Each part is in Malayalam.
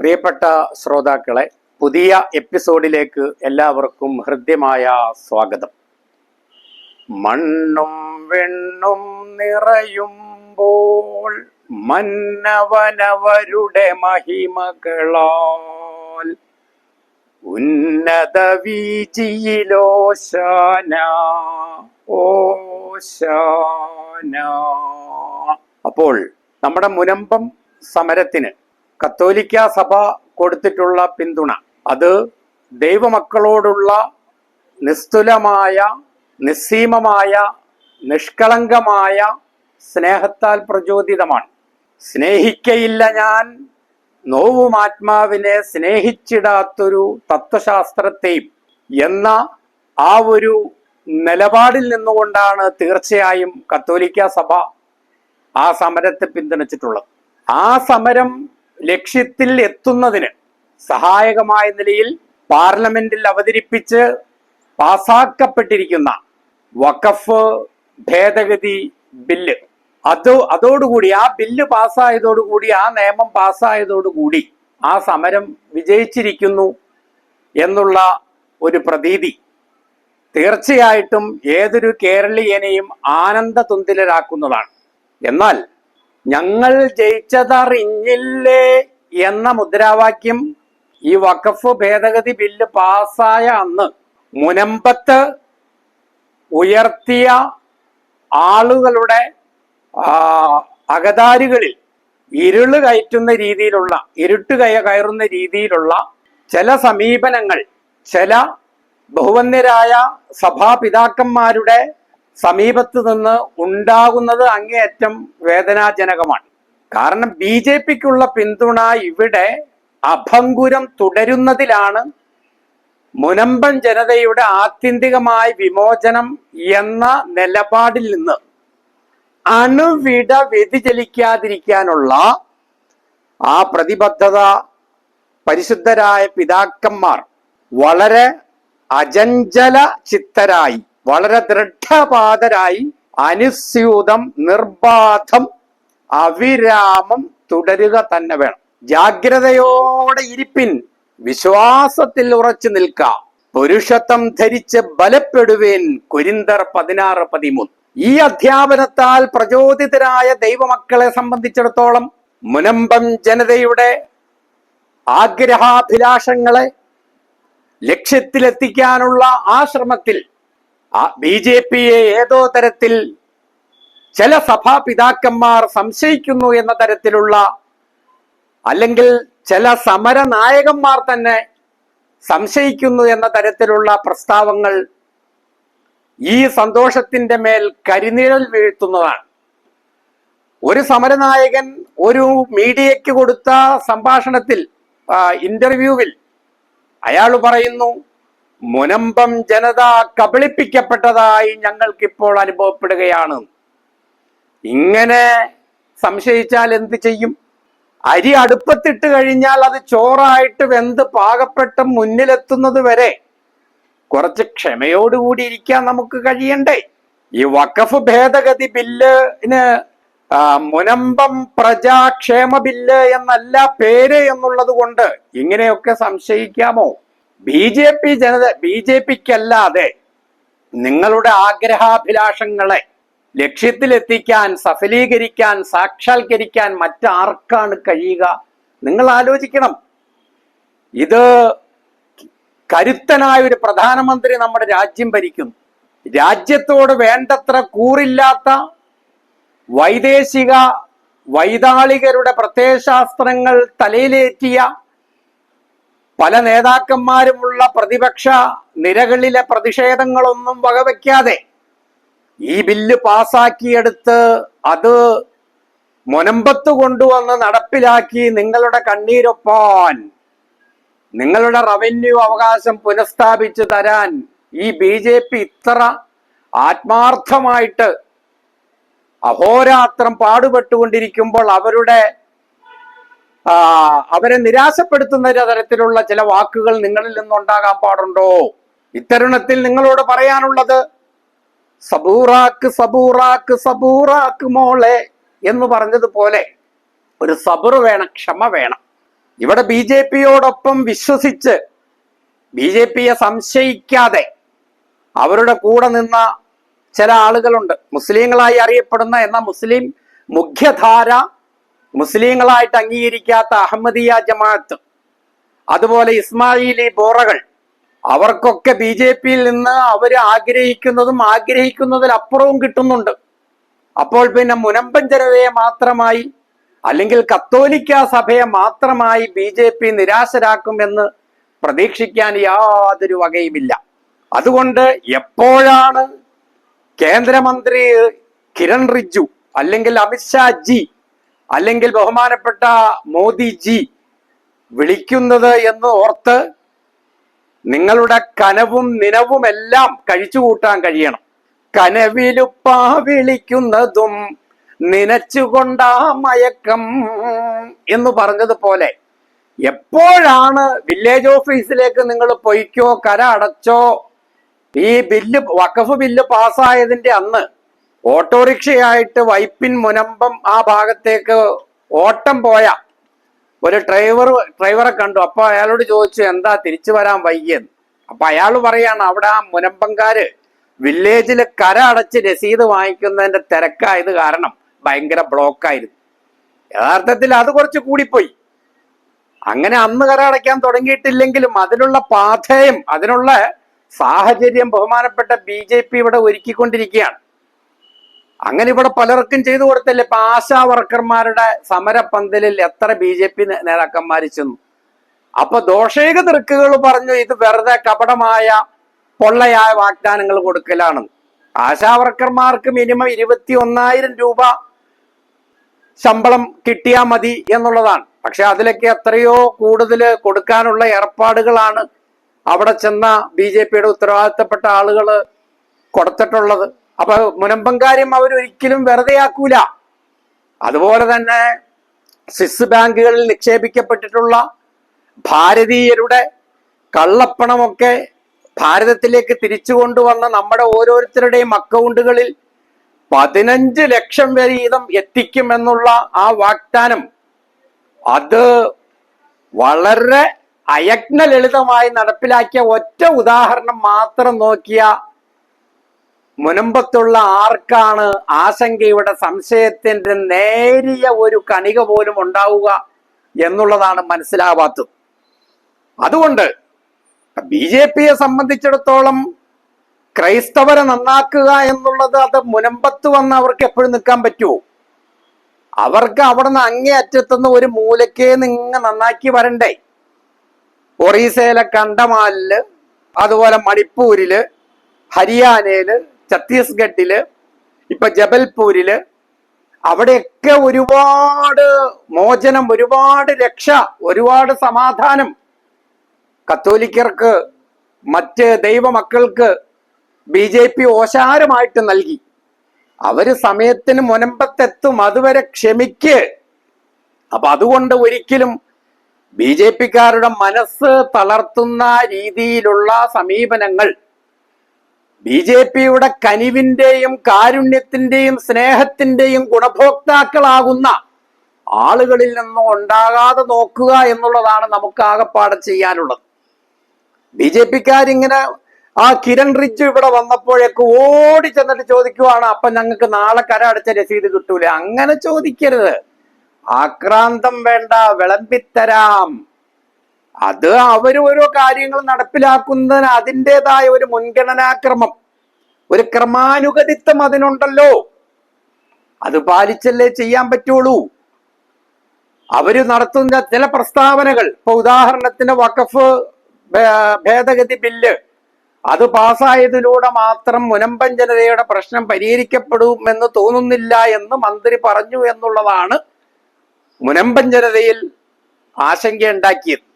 പ്രിയപ്പെട്ട ശ്രോതാക്കളെ പുതിയ എപ്പിസോഡിലേക്ക് എല്ലാവർക്കും ഹൃദ്യമായ സ്വാഗതം. മണ്ണും വെണ്ണും നിറയുമ്പോൾ മന്നവനവരുടെ മഹിമകളാൽ ഉന്നത വീജിയിലോശാന ഓശാന. അപ്പോൾ നമ്മുടെ മുനമ്പം സമരത്തിന് കത്തോലിക്ക സഭ കൊടുത്തിട്ടുള്ള പിന്തുണ. അത് ദൈവമക്കളോടുള്ള നിസ്തുലമായ നിസ്സീമമായ നിഷ്കളങ്കമായ സ്നേഹത്താൽ പ്രചോദിതമാണ്. സ്നേഹിക്കയില്ല ഞാൻ. നോവും ആത്മാവിനെ സ്നേഹിച്ചിടാത്തൊരു തത്വശാസ്ത്രത്തെയും എന്ന ആ ഒരു നിലപാടിൽ നിന്നുകൊണ്ടാണ് തീർച്ചയായും കത്തോലിക്ക സഭ ആ സമരത്തെ പിന്തുണച്ചിട്ടുള്ളത്. ആ സമരം ലക്ഷ്യത്തിൽ എത്തുന്നതിന് സഹായകമായ നിലയിൽ പാർലമെന്റിൽ അവതരിപ്പിച്ച് പാസാക്കപ്പെട്ടിരിക്കുന്ന വഖഫ് ഭേദഗതി ബില്ല്. അത് അതോടുകൂടി ആ ബില്ല് പാസ്സായതോടുകൂടി ആ നിയമം പാസ്സായതോടുകൂടി ആ സമരം വിജയിച്ചിരിക്കുന്നു എന്നുള്ള ഒരു പ്രതീതി തീർച്ചയായിട്ടും ഏതൊരു കേരളീയനെയും ആനന്ദ തുന്തിലരാക്കുന്നതാണ്. എന്നാൽ ഞങ്ങൾ ജയിച്ചതറിഞ്ഞില്ലേ എന്ന മുദ്രാവാക്യം ഈ വഖഫ് ഭേദഗതി ബില്ല് പാസ്സായ അന്ന് മുനമ്പത്ത് ഉയർത്തിയ ആളുകളുടെ അകതാരുകളിൽ ഇരുൾ കയറ്റുന്ന രീതിയിലുള്ള ഇരുട്ട് കയ കയറുന്ന രീതിയിലുള്ള ചില സമീപനങ്ങൾ ചില ബഹുവന്യരായ സഭാപിതാക്കന്മാരുടെ സമീപത്ത് നിന്ന് ഉണ്ടാകുന്നത് അങ്ങേയറ്റം വേദനാജനകമാണ്. കാരണം ബി ജെ പിക്കുള്ള പിന്തുണ ഇവിടെ അഭംഗുരം തുടരുന്നതിലാണ് മുനമ്പൻ ജനതയുടെ ആത്യന്തികമായ വിമോചനം എന്ന നിലപാടിൽ നിന്ന് അണുവിട വ്യതിചലിക്കാതിരിക്കാനുള്ള ആ പ്രതിബദ്ധത പരിശുദ്ധരായ പിതാക്കന്മാർ വളരെ അജഞ്ചല ചിത്തരായി വളരെ ദൃഢപാതരായി അനുസ്യൂതം നിർബാധം അവിരാമം തുടരുക തന്നെ വേണം. ജാഗ്രതയോടെ ഇരിപ്പിൻ വിശ്വാസത്തിൽ ഉറച്ചു നിൽക്കാം. പുരുഷത്വം ധരിച്ച് ബലപ്പെടുവേൻ കുരിന്തർ പതിനാറ് പതിമൂന്ന്. ഈ അധ്യാപനത്താൽ പ്രചോദിതരായ ദൈവമക്കളെ സംബന്ധിച്ചിടത്തോളം മുനമ്പം ജനതയുടെ ആഗ്രഹാഭിലാഷങ്ങളെ ലക്ഷ്യത്തിലെത്തിക്കാനുള്ള ആ ശ്രമത്തിൽ ബി ജെ പിയെ ഏതോ തരത്തിൽ ചില സഭാപിതാക്കന്മാർ സംശയിക്കുന്നു എന്ന തരത്തിലുള്ള അല്ലെങ്കിൽ ചില സമര നായകന്മാർ തന്നെ സംശയിക്കുന്നു എന്ന തരത്തിലുള്ള പ്രസ്താവങ്ങൾ ഈ സന്തോഷത്തിന്റെ മേൽ കരിനിഴൽ വീഴ്ത്തുന്നതാണ്. ഒരു സമരനായകൻ ഒരു മീഡിയയ്ക്ക് കൊടുത്ത സംഭാഷണത്തിൽ ഇന്റർവ്യൂവിൽ അയാൾ പറയുന്നു മുനമ്പം ജനത കബളിപ്പിക്കപ്പെട്ടതായി ഞങ്ങൾക്കിപ്പോൾ അനുഭവപ്പെടുകയാണ്. ഇങ്ങനെ സംശയിച്ചാൽ എന്ത് ചെയ്യും? അരി അടുപ്പത്തിട്ട് കഴിഞ്ഞാൽ അത് ചോറായിട്ട് വെന്ത് പാകപ്പെട്ട മുന്നിലെത്തുന്നത് വരെ കുറച്ച് ക്ഷമയോടുകൂടി ഇരിക്കാൻ നമുക്ക് കഴിയണ്ടേ? ഈ വഖഫ് ഭേദഗതി ബില്ലിന് മുനമ്പം പ്രജാക്ഷേമ ബില്ല് എന്നല്ല പേര് എന്നുള്ളത് കൊണ്ട് ഇങ്ങനെയൊക്കെ സംശയിക്കാമോ? B J P Janata B J പിക്കല്ലാതെ നിങ്ങളുടെ ആഗ്രഹാഭിലാഷങ്ങളെ ലക്ഷ്യത്തിലെത്തിക്കാൻ സഫലീകരിക്കാൻ സാക്ഷാത്കരിക്കാൻ മറ്റാർക്കാണ് കഴിയുക? നിങ്ങൾ ആലോചിക്കണം. ഇത് കരുത്തനായ ഒരു പ്രധാനമന്ത്രി നമ്മുടെ രാജ്യം ഭരിക്കുന്നു രാജ്യത്തോട് വേണ്ടത്ര കൂറില്ലാത്ത വൈദേശിക വൈതാളികരുടെ പ്രത്യയശാസ്ത്രങ്ങൾ തലയിലേറ്റിയ പല നേതാക്കന്മാരുമുള്ള പ്രതിപക്ഷ നിരകളിലെ പ്രതിഷേധങ്ങളൊന്നും വകവയ്ക്കാതെ ഈ ബില്ല് പാസാക്കിയെടുത്ത് അത് മുനമ്പത്ത് കൊണ്ടുവന്ന് നടപ്പിലാക്കി നിങ്ങളുടെ കണ്ണീരൊപ്പാൻ നിങ്ങളുടെ റവന്യൂ അവകാശം പുനഃസ്ഥാപിച്ചു തരാൻ ഈ ബി ജെ പി ഇത്ര ആത്മാർത്ഥമായിട്ട് അഹോരാത്രം പാടുപെട്ടുകൊണ്ടിരിക്കുമ്പോൾ അവരുടെ അവരെ നിരാശപ്പെടുത്തുന്ന തരത്തിലുള്ള ചില വാക്കുകൾ നിങ്ങളിൽ നിന്നുണ്ടാകാൻ പാടുണ്ടോ? ഇത്തരുണത്തിൽ നിങ്ങളോട് പറയാനുള്ളത് സബൂറാക്ക് സബൂറാക്ക് സബൂറാക്ക് മോളെ എന്ന് പറഞ്ഞതുപോലെ ഒരു സബർ വേണം ക്ഷമ വേണം. ഇവിടെ ബി ജെ പിയോടൊപ്പം വിശ്വസിച്ച് ബി ജെ പിയെ സംശയിക്കാതെ അവരുടെ കൂടെ നിന്ന ചില ആളുകളുണ്ട്. മുസ്ലിങ്ങളായി അറിയപ്പെടുന്ന എന്ന മുസ്ലിം മുഖ്യധാര മുസ്ലിങ്ങളായിട്ട് അംഗീകരിക്കാത്ത അഹമ്മദിയ ജമാഅത്ത് അതുപോലെ ഇസ്മായിലി ബോറകൾ അവർക്കൊക്കെ ബി ജെ പിയിൽ നിന്ന് അവർ ആഗ്രഹിക്കുന്നതും ആഗ്രഹിക്കുന്നതിലപ്പുറവും കിട്ടുന്നുണ്ട്. അപ്പോൾ പിന്നെ മുനമ്പൻ ജനതയെ മാത്രമായി അല്ലെങ്കിൽ കത്തോലിക്ക സഭയെ മാത്രമായി ബി ജെ പി നിരാശരാക്കുമെന്ന് പ്രതീക്ഷിക്കാൻ യാതൊരു വകയുമില്ല. അതുകൊണ്ട് എപ്പോഴാണ് കേന്ദ്രമന്ത്രി കിരൺ റിജ്ജു അല്ലെങ്കിൽ അമിത്ഷാ ജി അല്ലെങ്കിൽ ബഹുമാനപ്പെട്ട മോദിജി വിളിക്കുന്നത് എന്ന് ഓർത്ത് നിങ്ങളുടെ കനവും നിലവും എല്ലാം കഴിച്ചുകൂട്ടാൻ കഴിയണം. കനവിലുപ്പാ വിളിക്കുന്നതും നനച്ചുകൊണ്ടാ മയക്കം എന്ന് പറഞ്ഞതുപോലെ എപ്പോഴാണ് വില്ലേജ് ഓഫീസിലേക്ക് നിങ്ങൾ പൊയ്ക്കോ കര അടച്ചോ? ഈ ബില്ല് വഖഫ് ബില്ല് പാസ്സായതിന്റെ അന്ന് ഓട്ടോറിക്ഷയായിട്ട് വൈപ്പിൻ മുനമ്പം ആ ഭാഗത്തേക്ക് ഓട്ടം പോയ ഒരു ഡ്രൈവർ ഡ്രൈവറെ കണ്ടു. അപ്പൊ അയാളോട് ചോദിച്ചു എന്താ തിരിച്ചു വരാൻ വൈകിയെന്ന്? അപ്പൊ അയാൾ പറയാണ് അവിടെ ആ മുനമ്പംകാര് വില്ലേജിൽ കര അടച്ച് രസീത് വാങ്ങിക്കുന്നതിന്റെ തിരക്കായത് കാരണം ഭയങ്കര ബ്ലോക്കായിരുന്നു. യഥാർത്ഥത്തിൽ അത് കുറച്ച് കൂടിപ്പോയി. അങ്ങനെ അന്ന് കര അടയ്ക്കാൻ തുടങ്ങിയിട്ടില്ലെങ്കിലും അതിനുള്ള പാഥേയം അതിനുള്ള സാഹചര്യം ബഹുമാനപ്പെട്ട ബി ജെ പി ഇവിടെ ഒരുക്കിക്കൊണ്ടിരിക്കുകയാണ്. അങ്ങനെ ഇവിടെ പലർക്കും ചെയ്തു കൊടുത്തല്ലേ? ഇപ്പൊ ആശാ വർക്കർമാരുടെ സമരപന്തലിൽ എത്ര ബി ജെ പി നേതാക്കന്മാർ ചെന്നു. അപ്പൊ ദോഷേക തൃക്കുകൾ പറഞ്ഞു ഇത് വെറുതെ കപടമായ പൊള്ളയായ വാഗ്ദാനങ്ങൾ കൊടുക്കലാണ്. ആശാ വർക്കർമാർക്ക് മിനിമം ഇരുപത്തി ഒന്നായിരം രൂപ ശമ്പളം കിട്ടിയാൽ മതി എന്നുള്ളതാണ്. പക്ഷെ അതിലൊക്കെ എത്രയോ കൂടുതൽ കൊടുക്കാനുള്ള ഏർപ്പാടുകളാണ് അവിടെ ചെന്ന ബി ജെ പിയുടെ ഉത്തരവാദിത്തപ്പെട്ട ആളുകൾ കൊടുത്തിട്ടുള്ളത്. അപ്പൊ മുനമ്പങ്കാര്യം അവർ ഒരിക്കലും വെറുതെയാക്കൂല. അതുപോലെ തന്നെ സ്വിസ് ബാങ്കുകളിൽ നിക്ഷേപിക്കപ്പെട്ടിട്ടുള്ള ഭാരതീയരുടെ കള്ളപ്പണമൊക്കെ ഭാരതത്തിലേക്ക് തിരിച്ചു കൊണ്ടുവന്ന നമ്മുടെ ഓരോരുത്തരുടെയും അക്കൗണ്ടുകളിൽ പതിനഞ്ച് ലക്ഷം വരെ വീതം എത്തിക്കുമെന്നുള്ള ആ വാഗ്ദാനം അത് വളരെ അയജ്ഞ ലളിതമായി നടപ്പിലാക്കിയ ഒറ്റ ഉദാഹരണം മാത്രം നോക്കിയ മുനമ്പത്തുള്ള ആർക്കാണ് ആശങ്കയുടെ സംശയത്തിന്റെ നേരിയ ഒരു കണിക പോലും ഉണ്ടാവുക എന്നുള്ളതാണ് മനസ്സിലാവാത്തത്. അതുകൊണ്ട് ബി ജെ പിയെ സംബന്ധിച്ചിടത്തോളം ക്രൈസ്തവരെ നന്നാക്കുക എന്നുള്ളത് അത് മുനമ്പത്ത് വന്ന് അവർക്ക് എപ്പോഴും നിൽക്കാൻ പറ്റുമോ? അവർക്ക് അവിടെ നിന്ന് അങ്ങേ അറ്റത്തുനിന്ന് ഒരു മൂലക്കേ നിങ്ങ നന്നാക്കി വരണ്ടേ? ഒറീസയിലെ കണ്ടമാലിൽ അതുപോലെ മണിപ്പൂരിൽ ഹരിയാനയിൽ ഛത്തീസ്ഗഡിൽ ഇപ്പൊ ജബൽപൂരിൽ അവിടെയൊക്കെ ഒരുപാട് മോചനം ഒരുപാട് രക്ഷ ഒരുപാട് സമാധാനം. കത്തോലിക്കർക്ക് മറ്റ് ദൈവമക്കൾക്ക് ബി ജെ പി ഓശാരമായിട്ട് നൽകി. അവർ സമയത്തിന് മുനമ്പത്തെത്തും അതുവരെ ക്ഷമിക്ക്. അപ്പൊ അതുകൊണ്ട് ഒരിക്കലും ബി ജെ പിക്കാരുടെ മനസ്സ് തളർത്തുന്ന രീതിയിലുള്ള സമീപനങ്ങൾ ബി ജെ പിയുടെ കനിവിന്റെയും കാരുണ്യത്തിന്റെയും സ്നേഹത്തിന്റെയും ഗുണഭോക്താക്കളാകുന്ന ആളുകളിൽ നിന്നും ഉണ്ടാകാതെ നോക്കുക എന്നുള്ളതാണ് നമുക്ക് ആകപ്പാടെ ചെയ്യാനുള്ളത്. ബി ജെ പിക്കാരിങ്ങനെ ആ കിരൺ റിജ് ഇവിടെ വന്നപ്പോഴേക്ക് ഓടി ചെന്നിട്ട് ചോദിക്കുവാണ് അപ്പൊ ഞങ്ങൾക്ക് നാളെ കര അടച്ച രസീത് കിട്ടൂല? അങ്ങനെ ചോദിക്കരുത്. ആക്രാന്തം വേണ്ട വിളമ്പിത്തരാം. അത് ഓരോ കാര്യങ്ങൾ നടപ്പിലാക്കുന്നതിന് അതിന്റെതായ ഒരു മുൻഗണനാക്രമം. ഒരു ക്രമാനുഗതിത്വം അതിനുണ്ടല്ലോ. അത് പാലിച്ചല്ലേ ചെയ്യാൻ പറ്റുള്ളൂ. അവർ നടത്തുന്ന ചില പ്രസ്താവനകൾ ഇപ്പൊ ഉദാഹരണത്തിന് വഖഫ് ഭേദഗതി ബില്ല്. അത് പാസ്സായതിലൂടെ മാത്രം മുനമ്പൻ ജനതയുടെ പ്രശ്നം പരിഹരിക്കപ്പെടും എന്ന് തോന്നുന്നില്ല എന്ന് മന്ത്രി പറഞ്ഞു എന്നുള്ളതാണ് മുനമ്പൻ ജനതയിൽ ആശങ്കയുണ്ടാക്കിയത്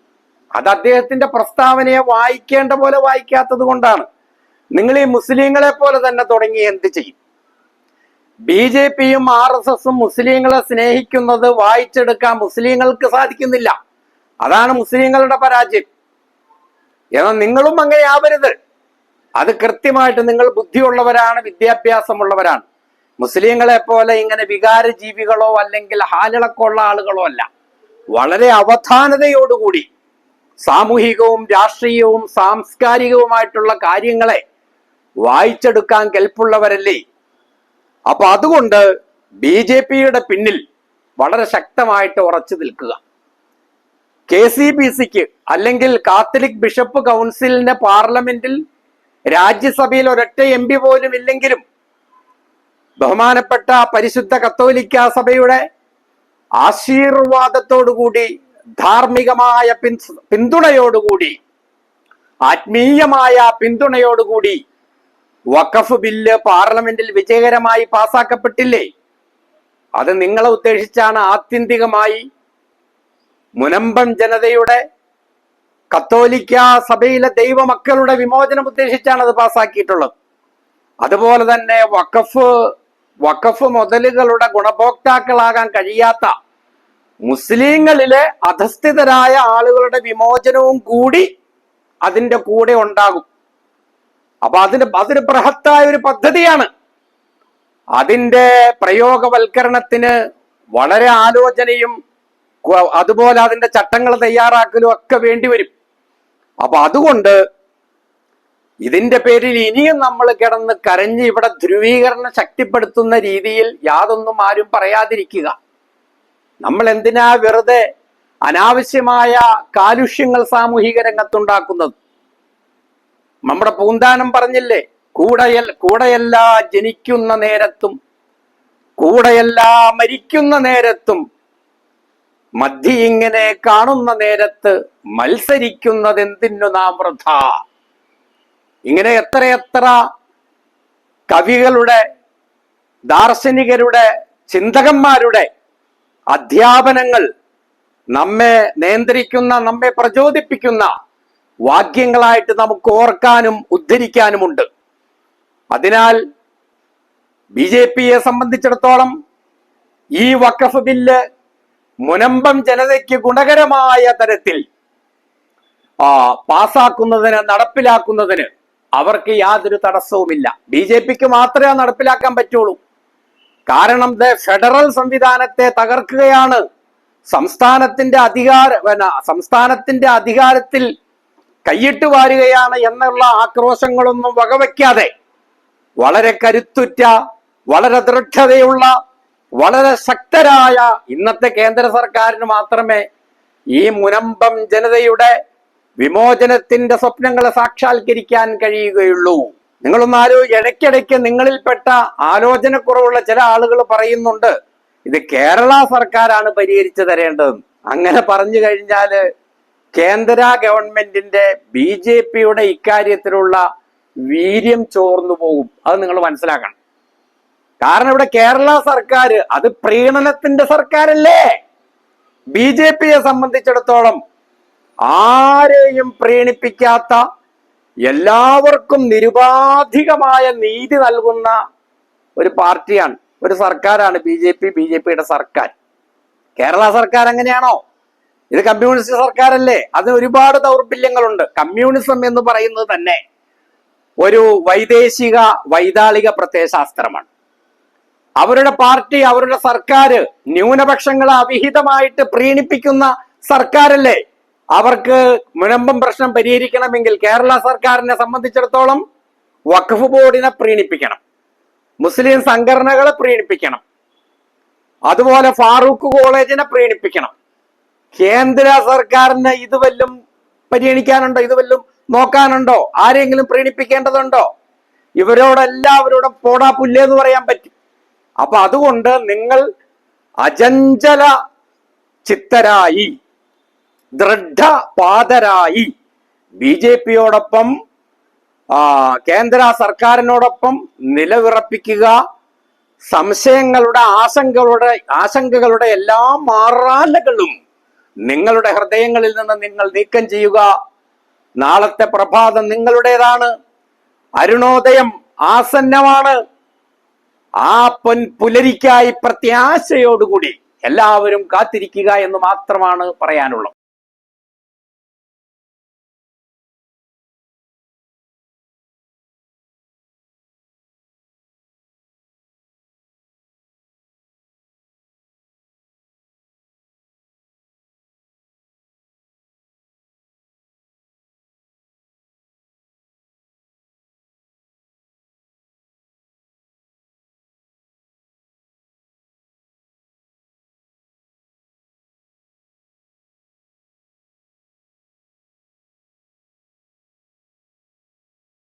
അത് അദ്ദേഹത്തിന്റെ പ്രസ്താവനയെ വായിക്കേണ്ട പോലെ വായിക്കാത്തത് കൊണ്ടാണ്. നിങ്ങൾ ഈ മുസ്ലിങ്ങളെ പോലെ തന്നെ തുടങ്ങി എന്ത് ചെയ്യും? ബി ജെ പിയും ആർ എസ് എസും മുസ്ലിങ്ങളെ സ്നേഹിക്കുന്നത് വായിച്ചെടുക്കാൻ മുസ്ലിങ്ങൾക്ക് സാധിക്കുന്നില്ല. അതാണ് മുസ്ലിങ്ങളുടെ പരാജയം. എന്നാൽ നിങ്ങളും അങ്ങനെ ആവരുത്. അത് കൃത്യമായിട്ട് നിങ്ങൾ ബുദ്ധിയുള്ളവരാണ് വിദ്യാഭ്യാസമുള്ളവരാണ്. മുസ്ലിങ്ങളെ പോലെ ഇങ്ങനെ വികാര ജീവികളോ അല്ലെങ്കിൽ ഹാലിളക്കമുള്ള ആളുകളോ അല്ല. വളരെ അവധാനതയോടുകൂടി സാമൂഹികവും രാഷ്ട്രീയവും സാംസ്കാരികവുമായിട്ടുള്ള കാര്യങ്ങളെ വായിച്ചെടുക്കാൻ കെൽപ്പുള്ളവരല്ലേ? അപ്പൊ അതുകൊണ്ട് ബി ജെ പിയുടെ പിന്നിൽ വളരെ ശക്തമായിട്ട് ഉറച്ചു നിൽക്കുക. കെ സി ബി സിക്ക് അല്ലെങ്കിൽ കാത്തലിക് ബിഷപ്പ് കൗൺസിലിന്റെ പാർലമെന്റിൽ രാജ്യസഭയിൽ ഒരൊറ്റ എം പി പോലും ഇല്ലെങ്കിലും ബഹുമാനപ്പെട്ട പരിശുദ്ധ കത്തോലിക്ക സഭയുടെ ആശീർവാദത്തോടുകൂടി ധാർമ്മികമായ പിൻ- പിന്തുണയോടുകൂടി ആത്മീയമായ പിന്തുണയോടുകൂടി വഖഫ് ബില്ല് പാർലമെന്റിൽ വിജയകരമായി പാസാക്കപ്പെട്ടില്ലേ അത് നിങ്ങളെ ഉദ്ദേശിച്ചാണ് ആത്യന്തികമായി മുനമ്പം ജനതയുടെ കത്തോലിക്ക സഭയിലെ ദൈവമക്കളുടെ വിമോചനം ഉദ്ദേശിച്ചാണ് അത് പാസാക്കിയിട്ടുള്ളത് അതുപോലെ തന്നെ വഖഫ് വഖഫ് മുതലുകളുടെ ഗുണഭോക്താക്കളാകാൻ കഴിയാത്ത മുസ്ലിങ്ങളിലെ അധസ്ഥിതരായ ആളുകളുടെ വിമോചനവും കൂടി അതിന്റെ കൂടെ ഉണ്ടാകും. അപ്പൊ അതിന് അതൊരു ബൃഹത്തായ ഒരു പദ്ധതിയാണ്. അതിന്റെ പ്രയോഗവൽക്കരണത്തിന് വളരെ ആലോചനയും അതുപോലെ അതിന്റെ ചട്ടങ്ങൾ തയ്യാറാക്കലും ഒക്കെ വേണ്ടി വരും. അപ്പൊ അതുകൊണ്ട് ഇതിന്റെ പേരിൽ ഇനിയും നമ്മൾ കിടന്ന് കരഞ്ഞ് ഇവിടെ ധ്രുവീകരണം ശക്തിപ്പെടുത്തുന്ന രീതിയിൽ യാതൊന്നും ആരും പറയാതിരിക്കുക. നമ്മൾ എന്തിനാ വെറുതെ അനാവശ്യമായ കാലുഷ്യങ്ങൾ സാമൂഹിക രംഗത്തുണ്ടാക്കുന്നത്? നമ്മുടെ പൂന്താനം പറഞ്ഞില്ലേ കൂടയൽ കൂടയല്ല ജനിക്കുന്ന നേരത്തും കൂടയല്ല മരിക്കുന്ന നേരത്തും മധ്യ ഇങ്ങനെ കാണുന്ന നേരത്ത് മത്സരിക്കുന്നതെന്തിനു നാം വൃഥ? ഇങ്ങനെ എത്രയെത്ര കവികളുടെ ദാർശനികരുടെ ചിന്തകന്മാരുടെ അധ്യാപനങ്ങൾ നമ്മെ നിയന്ത്രിക്കുന്ന നമ്മെ പ്രചോദിപ്പിക്കുന്ന വാക്യങ്ങളായിട്ട് നമുക്ക് ഓർക്കാനും ഉദ്ധരിക്കാനുമുണ്ട്. അതിനാൽ ബി ജെ പിയെ സംബന്ധിച്ചിടത്തോളം ഈ വക്കഫ് ബില്ല് മുനമ്പം ജനതയ്ക്ക് ഗുണകരമായ തരത്തിൽ പാസാക്കുന്നതിന് നടപ്പിലാക്കുന്നതിന് അവർക്ക് യാതൊരു തടസ്സവുമില്ല. ബി ജെ പിക്ക് മാത്രമേ നടപ്പിലാക്കാൻ പറ്റുള്ളൂ. കാരണം ഫെഡറൽ സംവിധാനത്തെ തകർക്കുകയാണ്. സംസ്ഥാനത്തിന്റെ അധികാര സംസ്ഥാനത്തിന്റെ അധികാരത്തിൽ കൈയിട്ട് വാരുകയാണ് എന്നുള്ള ആക്രോശങ്ങളൊന്നും വകവയ്ക്കാതെ വളരെ കരുത്തുറ്റ വളരെ ദൃഢതയുള്ള വളരെ ശക്തരായ ഇന്നത്തെ കേന്ദ്ര സർക്കാരിന് മാത്രമേ ഈ മുനമ്പം ജനതയുടെ വിമോചനത്തിന്റെ സ്വപ്നങ്ങളെ സാക്ഷാത്കരിക്കാൻ കഴിയുകയുള്ളൂ. നിങ്ങളൊന്ന് ആലോചിച്ച് ഇടയ്ക്കിടയ്ക്ക് നിങ്ങളിൽപ്പെട്ട ആലോചനക്കുറവുള്ള ചില ആളുകൾ പറയുന്നുണ്ട് ഇത് കേരള സർക്കാരാണ് പരിഹരിച്ചു തരേണ്ടത്. അങ്ങനെ പറഞ്ഞു കഴിഞ്ഞാൽ കേന്ദ്ര ഗവൺമെന്റിന്റെ ബി ജെ പിയുടെ ഇക്കാര്യത്തിലുള്ള വീര്യം ചോർന്നു പോകും. അത് നിങ്ങൾ മനസ്സിലാക്കണം. കാരണം ഇവിടെ കേരള സർക്കാർ അത് പ്രീണനത്തിന്റെ സർക്കാരല്ലേ? ബി ജെ പിയെ സംബന്ധിച്ചിടത്തോളം ആരെയും പ്രീണിപ്പിക്കാത്ത എല്ലാവർക്കും നിരുപാധികമായ നീതി നൽകുന്ന ഒരു പാർട്ടിയാണ് ഒരു സർക്കാരാണ് B J P B J പിയുടെ സർക്കാർ. കേരള സർക്കാർ അങ്ങനെയാണോ ഇത് കമ്മ്യൂണിസ്റ്റ് സർക്കാരല്ലേ? അതിന് ഒരുപാട് ദൗർബല്യങ്ങളുണ്ട്. കമ്മ്യൂണിസം എന്ന് പറയുന്നത് തന്നെ ഒരു വൈദേശിക വൈതാളിക പ്രത്യയശാസ്ത്രമാണ്. അവരുടെ പാർട്ടി അവരുടെ സർക്കാർ ന്യൂനപക്ഷങ്ങളെ അവിഹിതമായിട്ട് പ്രീണിപ്പിക്കുന്ന സർക്കാരല്ലേ? അവർക്ക് മുനമ്പം പ്രശ്നം പരിഹരിക്കണമെങ്കിൽ കേരള സർക്കാരിനെ സംബന്ധിച്ചിടത്തോളം വഖഫ് ബോർഡിനെ പ്രീണിപ്പിക്കണം. മുസ്ലിം സംഘടനകളെ പ്രീണിപ്പിക്കണം. അതുപോലെ ഫാറൂഖ് കോളേജിനെ പ്രീണിപ്പിക്കണം. കേന്ദ്ര സർക്കാരിനെ ഇത് വല്ലതും പരിഗണിക്കാനുണ്ടോ? ഇത് വല്ലതും നോക്കാനുണ്ടോ? ആരെങ്കിലും പ്രീണിപ്പിക്കേണ്ടതുണ്ടോ? ഇവരോടെല്ലാവരോടും പോടാ പുല്ലേന്ന് പറയാൻ പറ്റും. അപ്പൊ അതുകൊണ്ട് നിങ്ങൾ അജഞ്ചല ചിത്തരായി. ദൃഢപാതരായി ബി ജെ പിയോടൊപ്പം കേന്ദ്ര സർക്കാരിനോടൊപ്പം നിലവിറപ്പിക്കുക. സംശയങ്ങളുടെ ആശങ്കകളുടെ ആശങ്കകളുടെ എല്ലാ മാറാലകളും നിങ്ങളുടെ ഹൃദയങ്ങളിൽ നിന്ന് നിങ്ങൾ നീക്കം ചെയ്യുക. നാളത്തെ പ്രഭാതം നിങ്ങളുടേതാണ്. അരുണോദയം ആസന്നമാണ്. ആ പൊൻ പുലരിക്കായി പ്രത്യാശയോടുകൂടി എല്ലാവരും കാത്തിരിക്കുക എന്ന് മാത്രമാണ് പറയാനുള്ളത്.